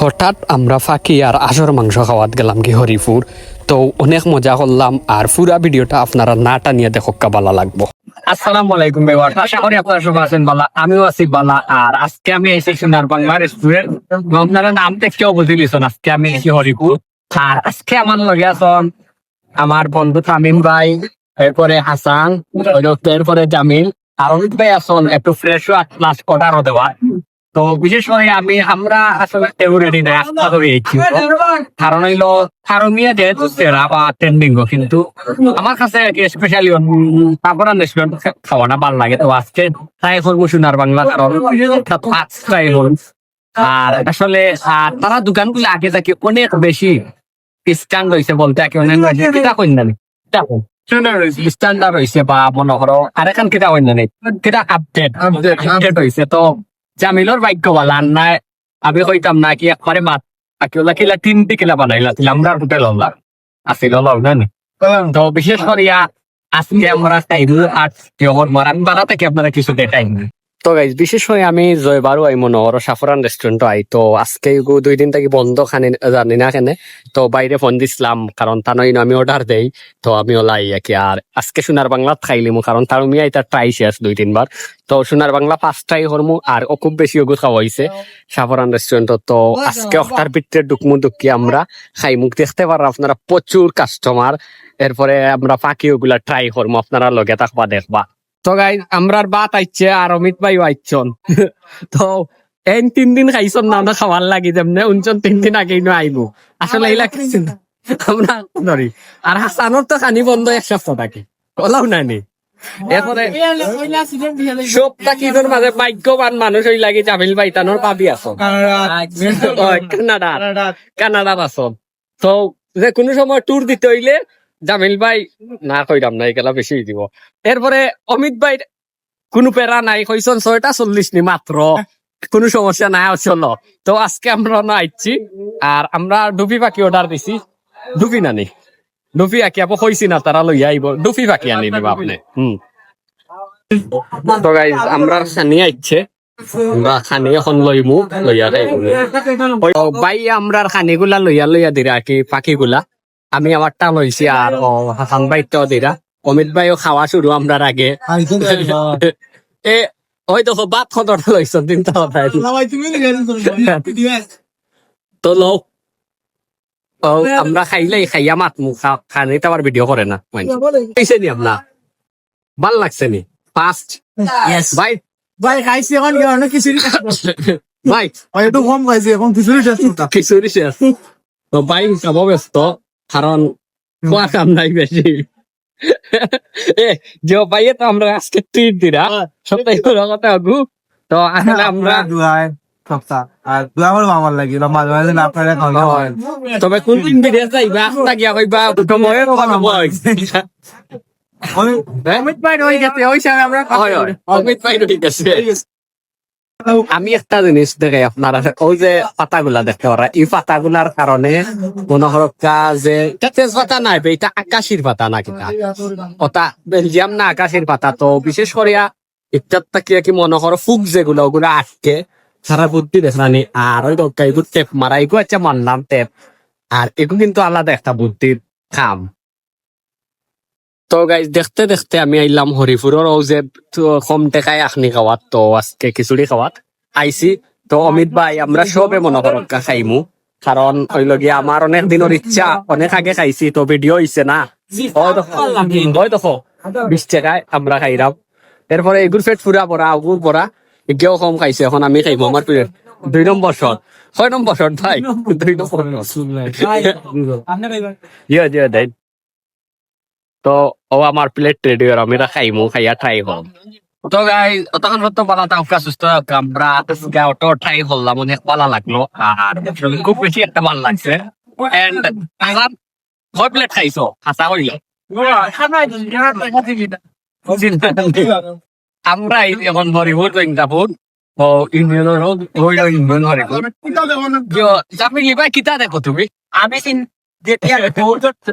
হঠাৎ আমরা ফাঁকি আর আসর মাংস খাওয়াত গেলাম কি হরিপুর। তো অনেক মজা করলাম আর পুরা ভিডিওটা আপনারা না টানিয়ে দেখো কাবালা লাগবো। আসসালামু আলাইকুম বেওয়ার আশা করি আপনারা সবাই আছেন বালা, আমিও আছি বালা। আর আজকে আমি এসেছি বাংলা রেস্টুরেন্ট। আপনারা নাম বুঝে আজকে আমি হরিপুর। আর আজকে আমার লগে আছেন আমার বন্ধু তামিম ভাই, এরপরে হাসান, এরপরে জামিল। আর অমিত ভাই আছেন, একটু ফ্রেশ ক্লাস অর্ডারও দেওয়া। তো বিশেষ করে আমি আমরা আসলে রেডি নাই আস্থা কারণ হইল যেহেতু সেরা বা ট্রেন্ডিং কিন্তু আমার কাছে স্পেশালি তারপরে খাওয়াটা ভালো লাগে। তো আজকে ট্রাই করব সোনার বাংলা কারণ ট্রাই করুন আর আসলে তারা দোকানগুলো আগে থেকে অনেক বেশি স্ট্যান্ড হয়েছে বলতে একে অনেক কিতা কইন না। স্ট্যান্ডার্ড হয়েছে বা মনে করো আর এখন কিতা কইন না। কিতা আপডেট আপডেট হয়েছে তো জামিলর ভাগ্য বলা নাই, আমি কইতাম না কি একবারে মাত। আকিওলা কিলা তিন কিলা বানাইলা ছিল আমরা হোটেল হল্লা আসিল লগ না? তো, বিশেষ করিয়া আজকে আমরা চাইব আর মারান বাড়া থেকে আপনারা কিছু দেখাই তো গাইজ বিশেষ করে আমি জয়বারও আই মনে করো সাফরান রেস্টুরেন্ট আই তো আজকে দুই দিন থেকে বন্ধ খানি, জানি না কেনে। তো বাইরে ফোন দিছিলাম কারণ নয় আমি অর্ডার দেই। তো আমি ওলাই কি আর আজকে সোনার বাংলা খাইলিমু কারণ তার মিয়া এটা ট্রাই শেষ দুই তিনবার তো সোনার বাংলা পাঁচ ট্রাই করমু আর ও খুব বেশি ওগুলো খাওয়া হয়েছে সাফরান রেস্টুরেন্ট তো। আজকে অক্টার ভিতরে ডুকমু ডুকি আমরা খাই মুখ দেখতে পারো আপনারা প্রচুর কাস্টমার এরপরে আমরা পাখি ওগুলা ট্রাই করব আপনারা লগে থাকবা দেখবা। তো গাই আমরার বাত আইছে আর অমিত আইছন তো এন তিন দিন খাইছন না আমরা খাওয়ার লাগি যেমনে উনজন তিন দিন আগে নো আইবো। আসলে এইলা না। আমরা ধরি। আর হাসানোর তো খানি বন্ধ এক সপ্তাহ থাকে। ওলাও না নি। এরপরে সবটা কিনোর মাঝে ভাগ্যবান মানুষ হই লাগি জামিল ভাই তানোর পাবি আছো কানাডা কানাডার। আছো তো যে কোনো সময় ট্যুর দিতে হইলে জামিল ভাই, না কইরাম না এগুলা বেশি দিব। এরপরে অমিত ভাই কোনো প্যারা নাই, কইছন ছয়টা চল্লিশ নি মাত্র। কোনো সমস্যা নাই চলো। তো আজকে আমরা না আইছি আর আমরা ডুবি পাখি অর্ডার দিছি। ডুবি নানি। ডুবি আঁকি আপো কইছি না, তারা লই আইব। ডুবি পাখি আনি দিব আপনি। হুম। তো গাইজ আমরা খানি আইছে আমরা খানি লইমু, লইয়া গুলা লইয়া লইয়া দিরা কি পাখি আমি আমারটা লইছি আর ও হাসান ভাই তো দিরা। অমিত ভাইও খাওয়া শুরু আমরার আগে। এ ওই দেখো বাদ খদর লইছ তিনটা কথা তো লোক ও আমরা খাইলেই খাইয়া মাত মু খানি তো আবার ভিডিও করে না কইছে নি আপনা ভালো লাগছে নি? ফার্স্ট ভাই? ভাই খাইছি এখন কি অনেক খিচুড়ি ভাই? একটু কম খাইছি এখন খিচুড়ি টেস্ট খিচুড়ি শেষ। তো ভাই খাব ব্যস্ত। কারণ কাম নাই বেশি। এ যে ভাইয়ে তো আমরা আজকে ট্রিট দিরা সপ্তাহে কথা আগু তো আসলে আমরা হয় তবে কোন দিন ভিডিও যাইবা আস্তা গিয়া কইবা সময়ে অমিত ভাই রয়ে গেছে ওই সময় আমরা হয় হয়। অমিত ভাই ঠিক আছে আমি একটা জিনিস দেখে আপনারা ওই যে পাতাগুলা দেখতে পারা এই পাতাগুলার কারণে মনে হরকা যে এটা তেজপাতা নাই এটা আকাশির পাতা না কিনা ওটা বেলজিয়াম না আকাশের পাতা। তো বিশেষ করিয়া ইত্যাদ তাকিয়া কি মনে করো ফুক যেগুলো, ওগুলো আটকে। সারা বুদ্ধি দেখলানি আর ওই এগুলো টেপ মারা এগুলো হচ্ছে মানলাম টেপ। আর এগুলো কিন্তু আলাদা একটা বুদ্ধির কাম তো গাইজ দেখতে দেখতে আমি আইলাম হরিপুরের ও যে তো কম টেকায় আখনি খাওয়াত তো আজকে খিচুড়ি খাওয়াত আইছি তো অমিত ভাই আমরা সবে মনে করো খাইমু। কারণ হইল গিয়া আমার অনেক দিনের ইচ্ছা অনেক আগে খাইছি তো ভিডিও হইছে না। ওই দেখো ওই বিশ টাকায় আমরা খাইরাম এরপরে এগুর ফেট ফুরা পড়া আগুর পড়া এগিয়েও কম খাইছে এখন আমি খাইবো আমার প্লেট দুই নম্বর শট ছয় নম্বর শট ভাই। দুই নম্বর ইয়ে ইয়ে দেন। তো ও আমার প্লেট রেডি আর আমি খাইমু, খাইয়া ট্রাই হল তো গাই তখন তো পালা তাও সুস্থ আমরা আজকে অটো ট্রাই করলাম অনেক ভালো লাগল, আর খুব বেশি একটা ভালো লাগছে। কয় প্লেট খাইছো? হাসা কইলে। আমরা এখন হরিপুর বেঙ্গাপুর ও ইউনিয়নের হইল ইউনিয়ন কিতা দেখো তুমি? আমি চিন যেতিয়া হরিপুর আইসি